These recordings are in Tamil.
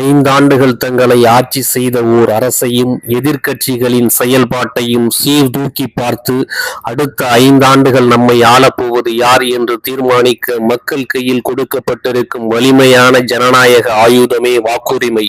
ஐந்தாண்டுகள் தங்களை ஆட்சி செய்த ஓர் அரசையும் எதிர்க்கட்சிகளின் செயல்பாட்டையும் சீர்தூக்கி பார்த்து அடுத்த ஐந்தாண்டுகள் நம்மை ஆளப்போவது யார் என்று தீர்மானிக்க மக்கள் கையில் கொடுக்கப்பட்டிருக்கும் வலிமையான ஜனநாயக ஆயுதமே வாக்குரிமை.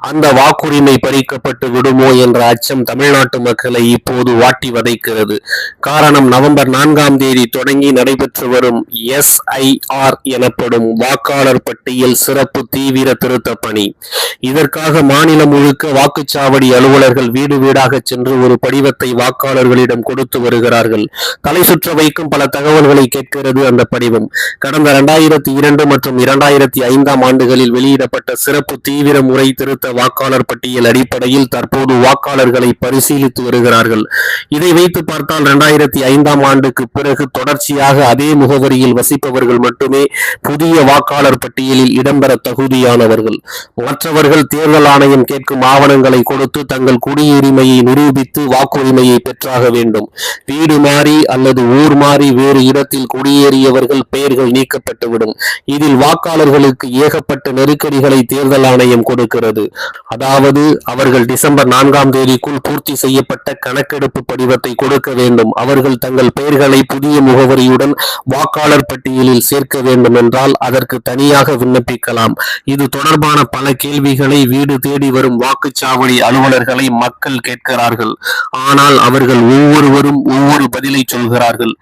அந்த வாக்குரிமை பறிக்கப்பட்டு விடுமோ என்ற அச்சம் தமிழ்நாட்டு மக்களை இப்போது வாட்டி வதைக்கிறது. காரணம் நவம்பர் நான்காம் தேதி தொடங்கி நடைபெற்று வரும் எஸ்ஐஆர் எனப்படும் வாக்காளர் பட்டியல் சிறப்பு தீவிர திருத்த பணி. இதற்காக மாநிலம் முழுக்க வாக்குச்சாவடி அலுவலர்கள் வீடு வீடாக சென்று ஒரு படிவத்தை வாக்காளர்களிடம் கொடுத்து வருகிறார்கள். தலை சுற்ற வைக்கும் பல தகவல்களை கேட்கிறது அந்த படிவம். கடந்த இரண்டாயிரத்தி இரண்டு மற்றும் இரண்டாயிரத்தி ஐந்தாம் ஆண்டுகளில் வெளியிடப்பட்ட சிறப்பு தீவிர முறை திருத்த வாக்காளர் பட்டியல் அடிப்படையில் தற்போது வாக்காளர்களை பரிசீலித்து வருகிறார்கள். இதை வைத்து பார்த்தால் இரண்டாயிரத்தி ஐந்தாம் ஆண்டுக்கு பிறகு தொடர்ச்சியாக அதே முகவரியில் வசிப்பவர்கள் மட்டுமே புதிய வாக்காளர் பட்டியலில் இடம்பெற தகுதியானவர்கள். மற்றவர்கள் தேர்தல் ஆணையம் கேட்கும் ஆவணங்களை கொடுத்து தங்கள் குடியுரிமையை நிரூபித்து வாக்குரிமையை பெற்றாக வேண்டும். வீடு மாறி அல்லது ஊர் மாறி வேறு இடத்தில் குடியேறியவர்கள் பெயர்கள் நீக்கப்பட்டுவிடும். இதில் வாக்காளர்களுக்கு ஏகப்பட்ட நெருக்கடிகளை தேர்தல் ஆணையம் கொடுக்கிறது. அதாவது அவர்கள் டிசம்பர் நான்காம் தேதிக்குள் பூர்த்தி செய்யப்பட்ட கணக்கெடுப்பு படிவத்தை கொடுக்க வேண்டும். அவர்கள் தங்கள் பெயர்களை புதிய முகவரியுடன் வாக்காளர் பட்டியலில் சேர்க்க வேண்டும் என்றால் அதற்கு தனியாக விண்ணப்பிக்கலாம். இது தொடர்பான பல பல கேள்விகளை வீடு தேடி வரும் வாக்குச்சாவடி அலுவலர்களை மக்கள் கேட்கிறார்கள். ஆனால் அவர்கள் ஒவ்வொருவரும் ஒவ்வொரு பதிலை சொல்கிறார்கள்.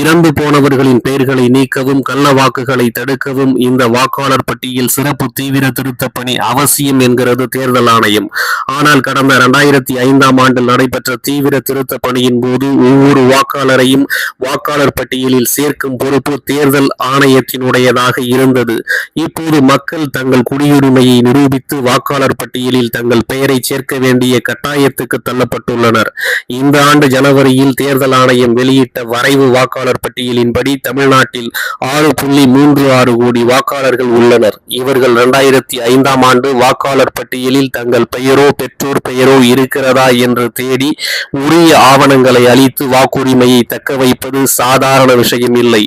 இறந்து போனவர்களின் பெயர்களை நீக்கவும் கள்ள வாக்குகளை தடுக்கவும் இந்த வாக்காளர் பட்டியல் சிறப்பு தீவிர திருத்த பணி அவசியம் என்கிறது தேர்தல் ஆணையம். ஆனால் கடந்த இரண்டாயிரத்தி ஐந்தாம் ஆண்டில் நடைபெற்ற தீவிர திருத்த பணியின் போது ஒவ்வொரு வாக்காளரையும் வாக்காளர் பட்டியலில் சேர்க்கும் பொறுப்பு தேர்தல் ஆணையத்தினுடையதாக இருந்தது. இப்போது மக்கள் தங்கள் குடியுரிமையை நிரூபித்து வாக்காளர் பட்டியலில் தங்கள் பெயரை சேர்க்க வேண்டிய கட்டாயத்துக்கு தள்ளப்பட்டுள்ளனர். இந்த ஆண்டு ஜனவரியில் தேர்தல் ஆணையம் வெளியிட்ட வரைவு வாக்காளர் பட்டியலின்படி தமிழ்நாட்டில் ஆறு புள்ளி மூன்று ஆறு கோடி வாக்காளர்கள் உள்ளனர். இவர்கள் இரண்டாயிரத்தி ஐந்தாம் ஆண்டு வாக்காளர் பட்டியலில் தங்கள் பெயரோ பெற்றோர் பெயரோ இருக்கிறதா என்று தேடி உரிய ஆவணங்களை அளித்து வாக்குரிமையை தக்க வைப்பது சாதாரண விஷயம் இல்லை.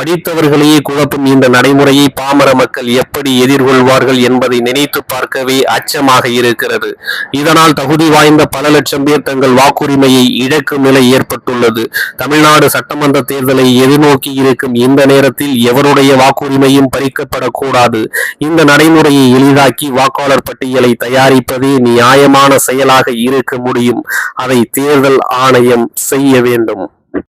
படித்தவர்களையே குழப்பும் இந்த நடைமுறையை பாமர மக்கள் எப்படி எதிர்கொள்வார்கள் என்பதை நினைத்து பார்க்கவே அச்சமாக இருக்கிறது. இதனால் தகுதி வாய்ந்த பல லட்சம் பேர் தங்கள் வாக்குரிமையை இழக்கும் நிலை ஏற்பட்டுள்ளது. தமிழ்நாடு சட்டமன்ற தேர்தலை எதிர்நோக்கி இருக்கும் இந்த நேரத்தில் எவருடைய வாக்குரிமையும் பறிக்கப்படக்கூடாது. இந்த நடைமுறையை எளிதாக்கி வாக்காளர் பட்டியலை தயாரிப்பதே நியாயமான செயலாக இருக்க முடியும். அதை தேர்தல் ஆணையம் செய்ய வேண்டும்.